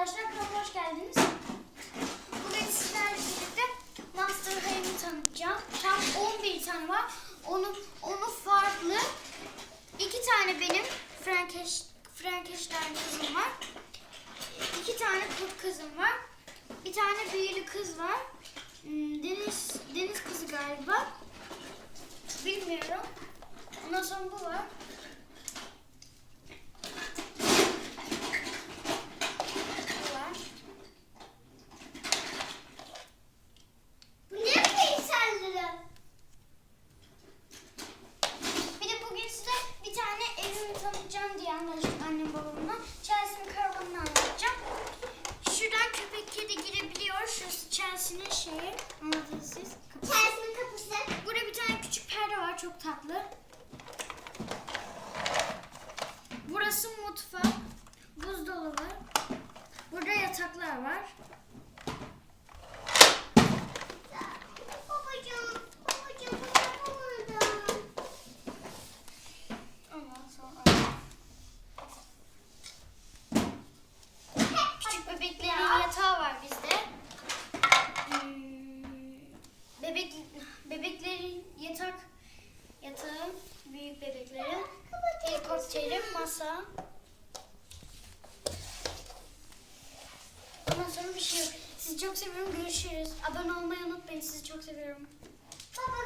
arkadaşlar, kanalıma hoş geldiniz. Bugün sizlerle birlikte Monster High'ını tanıtacağım. Tam 11 tane var. Onu, onu farklı. İki tane benim Frankeş, Frankenstein kızım var. İki tane kurt kızım var. Bir tane büyülü kız var. Hmm, Deniz, deniz kızı galiba. Bilmiyorum. Ondan sonra bu var. Anladınız siz. Kapısı. Chelsea'nin kapısı. Burada bir tane küçük perde var. Çok tatlı. Burası mutfak. Buzdolabı. Burada yataklar var. Benim masam. Ondan sonra bir şey yok. Sizi çok seviyorum. Görüşürüz. Abone olmayı unutmayın. Sizi çok seviyorum. Baba,